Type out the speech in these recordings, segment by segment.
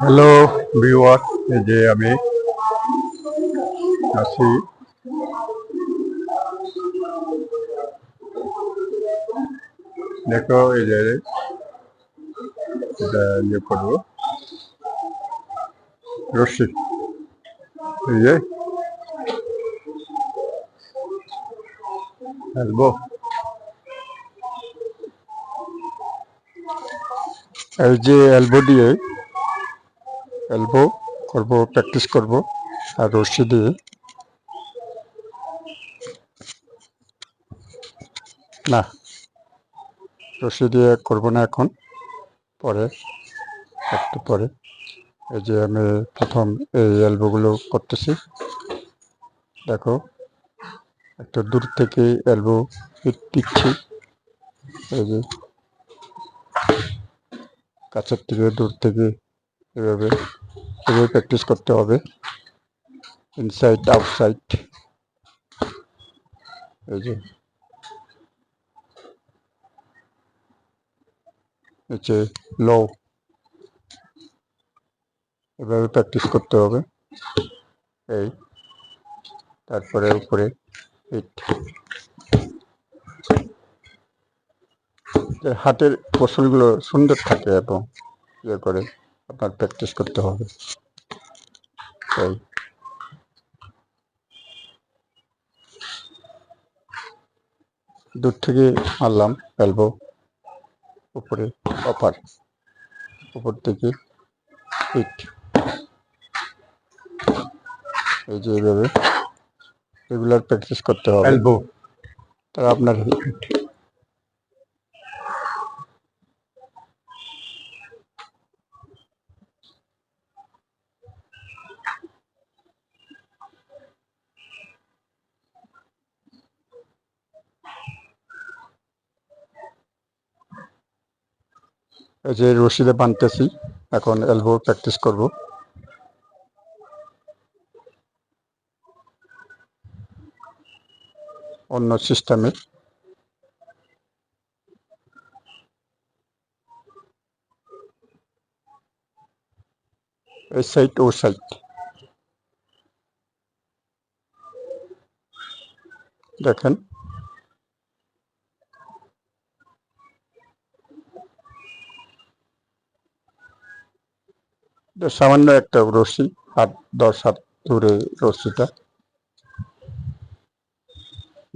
Hello viewer এই যে আমি আছি। দেখো, এই যে এটা ইয়ে করব। রশ্মি, এই যে। এলবো এই যে এলবো দিয়ে এলবো করব, প্র্যাকটিস করব, আর রশি দিয়ে না, রশি দিয়ে করব না এখন, পরে, একটু পরে। এই যে আমি প্রথম এই এলবোগুলো করতেছি। দেখো, একটু দূর থেকে এলবো দিচ্ছি। এই যে, কাছের থেকে দূর থেকে এভাবে এভাবে প্র্যাকটিস করতে হবে। ইনসাইড আউটসাইড এই যে। নিচে লো এভাবে প্র্যাকটিস করতে হবে। এই। তারপরে উপরে হাতের কৌশলগুলো সুন্দর থাকে এবং ইয়ে করে। আপনার প্র্যাকটিস করতে হবে। এই দূর থেকে মারলাম এলবো উপরে অপার উপর থেকে হিট এই যে এইভাবে রেগুলার প্র্যাকটিস করতে হবে। এলবো তারা আপনার হিট এই যে রশিদে বানতেছি, এখন এলবো প্র্যাকটিস করব। অন্য সিস্টেমে এই সাইড ও সাইড দেখেন। সামান্য একটা রশি হাত দশ হাত দূরে রশিটা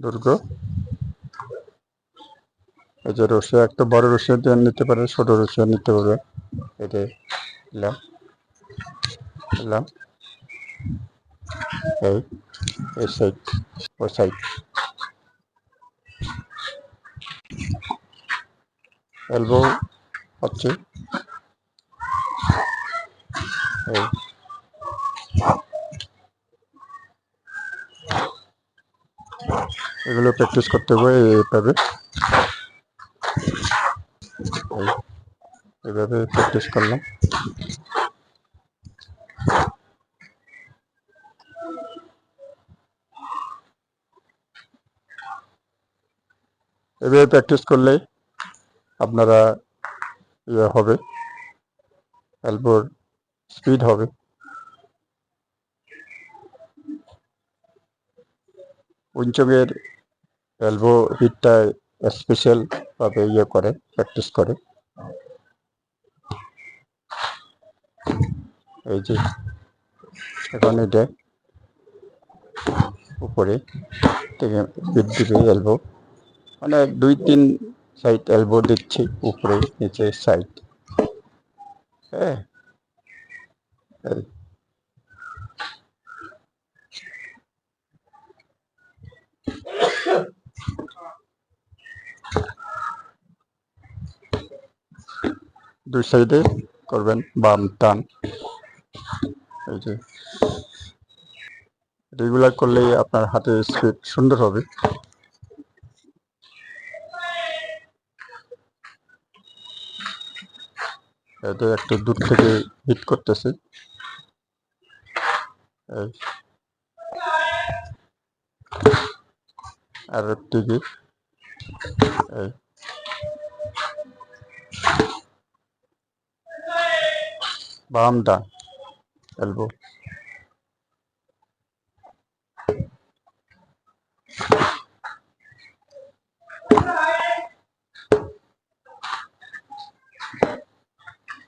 দুর্গ। এই যে রশি একটা বড় রশি দিয়ে নিতে পারে, ছোট রশি নিতে পারবে। এটা এই এই সাইড ও সাইড এলবো হচ্ছে এই এগুলো প্র্যাকটিস করতে হবে এইভাবে এই এইভাবে প্র্যাকটিস করলাম। এভাবে প্র্যাকটিস করলে আপনারা ইয়ে হবে। এলবোর স্পিড হবে। উঞ্চকের এলবো হিটটা স্পেশাল ভাবে ইয়ে করে প্র্যাকটিস করে। এই যে, এখন এটা উপরে থেকে হিট দিবে এলবো মানে দুই, তিন সাইড এলবো দিচ্ছি, উপরে, নিচে সাইড হ্যাঁ। দুই সাইডে করবেন বাম টান। এই যে। রেগুলার করলেই আপনার হাতের স্পিড সুন্দর হবে। এটা একটু দূর থেকে হিট করতেছি। আর দিকে বামটা এলবো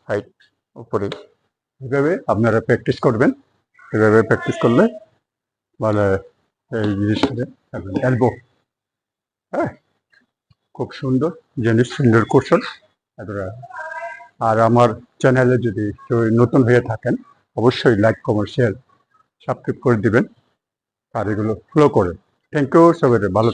হাইট উপরে। এভাবে আপনারা প্র্যাকটিস করবেন। এভাবে প্র্যাকটিস করলে মানে এই জিনিসটা এলবো হ্যাঁ খুব সুন্দর, জিনিস সুন্দর কৌশল। আর আমার চ্যানেলে যদি কেউ নতুন হয়ে থাকেন, অবশ্যই লাইক কমেন্ট শেয়ার সাবস্ক্রাইব করে দিবেন। আর এগুলো ফলো করে থ্যাংক ইউ সবাই ভালো